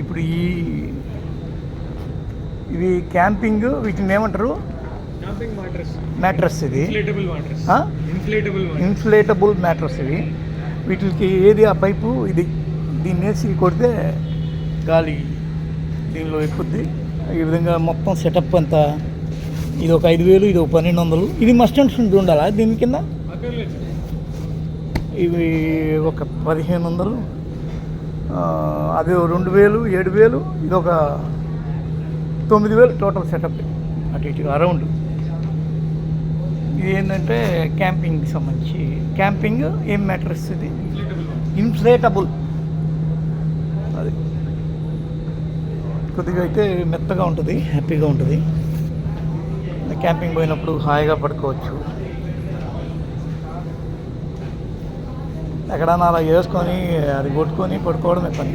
ఇప్పుడు ఈ ఇవి క్యాంపింగ్ వీటిని ఏమంటారు? మ్యాట్రస్ ఇది. ఇన్ఫ్లేటబుల్ మ్యాట్రస్ ఇవి వీటికి ఏది ఆ పైపు? ఇది దీన్ని వేసి కొడితే గాలి దీనిలో ఎక్కుద్ది. ఈ విధంగా మొత్తం సెటప్ అంతా ఇది ఒక ఐదు వేలు ఇది ఒక పన్నెండు వందలు. ఇది మస్ట్ అండ్ ఉండాలా దీని కింద? ఇవి ఒక పదిహేను వందలు. అది రెండు వేలు ఏడు వేలు ఇది ఒక తొమ్మిది వేలు టోటల్ సెటప్ అటు ఇటు అరౌండ్. ఇది ఏంటంటే క్యాంపింగ్కి సంబంధించి. క్యాంపింగ్ ఏం మ్యాటర్స్ ఇది? ఇన్ఫ్లేటబుల్. అది. కొద్దిగా అయితే మెత్తగా ఉంటుంది హ్యాపీగా ఉంటుంది. క్యాంపింగ్ పోయినప్పుడు హాయిగా పడుకోవచ్చు. ఎక్కడన్నా అలా వేసుకొని అది కొట్టుకొని పడుకోవడమే పని